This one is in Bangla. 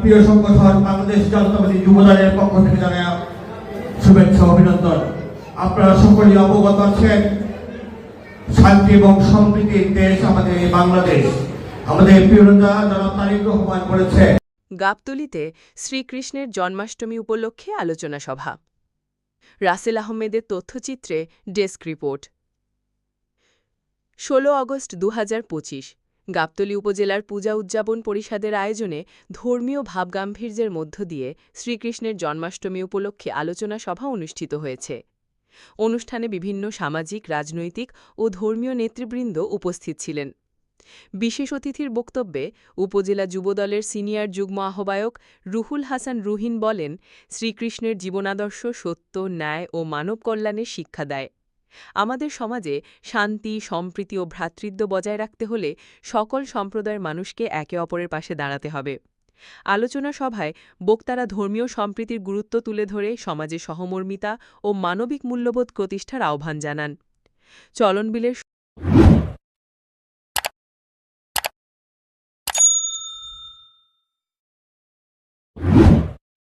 প্রিয় সংগঠন বাংলাদেশ জাতীয়তাবাদী যুবদলের পক্ষ থেকে জানাই শুভেচ্ছা, অভিনন্দন। আপনারা সকলেই অবগত আছেন, শান্তি এবং সম্প্রীতির দেশ আমাদের বাংলাদেশ। আমাদের প্রিয় নেতা যারা তারিক রহমান বলেছে গাবতলিতে শ্রীকৃষ্ণের জন্মাষ্টমী উপলক্ষে আলোচনা সভা। রাসেল আহমেদের তথ্যচিত্রে ডেস্ক রিপোর্ট। ষোলো আগস্ট দুহাজার পঁচিশ। গাবতলী উপজেলার পূজা উদযাপন পরিষদের আয়োজনে ধর্মীয় ভাবগাম্ভীর্যের মধ্য দিয়ে শ্রীকৃষ্ণের জন্মাষ্টমী উপলক্ষে আলোচনা সভা অনুষ্ঠিত হয়েছে। অনুষ্ঠানে বিভিন্ন সামাজিক, রাজনৈতিক ও ধর্মীয় নেতৃবৃন্দ উপস্থিত ছিলেন। বিশেষ অতিথির বক্তব্যে উপজেলা যুবদলের সিনিয়র যুগ্ম আহ্বায়ক রুহুল হাসান রুহিন বলেন, শ্রীকৃষ্ণের জীবনাদর্শ সত্য, ন্যায় ও মানব কল্যাণের শিক্ষা দেয়। আমাদের সমাজে শান্তি, সম্প্রীতি ও ভ্রাতৃত্ব বজায় রাখতে হলে সকল সম্প্রদায়ের মানুষকে একে অপরের পাশে দাঁড়াতে হবে। আলোচনা সভায় বক্তারা ধর্মীয় সম্প্রীতির গুরুত্ব তুলে ধরে সমাজে সহমর্মিতা ও মানবিক মূল্যবোধ প্রতিষ্ঠার আহ্বান জানান। চলনবিলের